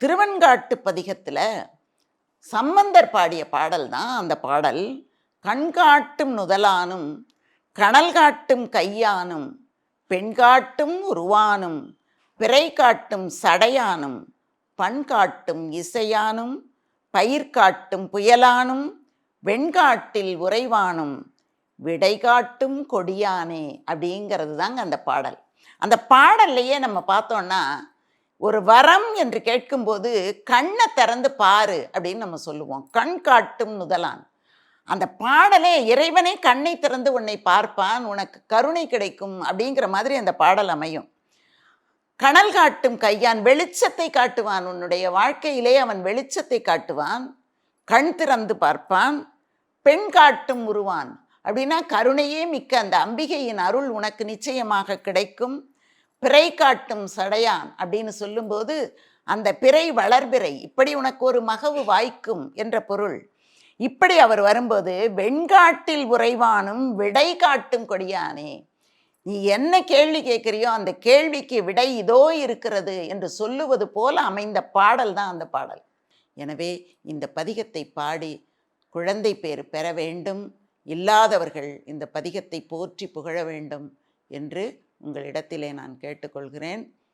திருவெண்காட்டு பதிகத்தில் சம்பந்தர் பாடிய பாடல் தான் அந்த பாடல் கண்காட்டும் நுதலானும் கணல் காட்டும் கையானும் பெண்காட்டும் உருவானும் பிறை காட்டும் சடையானும் பண் காட்டும் இசையானும் பயிர் காட்டும் புயலானும் வெண்காட்டில் உறைவானும் விடை காட்டும் கொடியானே அப்படிங்கிறது தாங்க அந்த பாடல். அந்த பாடல்லையே நம்ம பார்த்தோன்னா ஒரு வரம் என்று கேட்கும்போது கண்ணை திறந்து பாரு அப்படின்னு நம்ம சொல்லுவோம். கண் காட்டும் முதலான் அந்த பாடலே இறைவனே கண்ணை திறந்து உன்னை பார்ப்பான் உனக்கு கருணை கிடைக்கும் அப்படிங்கிற மாதிரி அந்த பாடல் அமையும். கணல் காட்டும் கையான் வெளிச்சத்தை காட்டுவான் உன்னுடைய வாழ்க்கையிலே அவன் வெளிச்சத்தை காட்டுவான். கண் திறந்து பார்ப்பான் பெண் காட்டும் உருவான் அப்படின்னா கருணையே மிக்க அந்த அம்பிகையின் அருள் உனக்கு நிச்சயமாக கிடைக்கும். பிறை காட்டும் சடையான் அப்படின்னு சொல்லும்போது அந்த பிறை வளர்பிறை இப்படி உனக்கு ஒரு மகவு வாய்க்கும் என்ற பொருள். இப்படி அவர் வரும்போது வெண்காட்டில் உறைவானும் விடை காட்டும் கொடியானே நீ என்ன கேள்வி கேட்குறியோ அந்த கேள்விக்கு விடை இதோ இருக்கிறது என்று சொல்லுவது போல அமைந்த பாடல் தான் அந்த பாடல். எனவே இந்த பதிகத்தை பாடி குழந்தை பேர் பெற வேண்டும் இல்லாதவர்கள் இந்த பதிகத்தை போற்றி புகழ வேண்டும் என்று உங்களிடத்திலே நான் கேட்டுக்கொள்கிறேன்.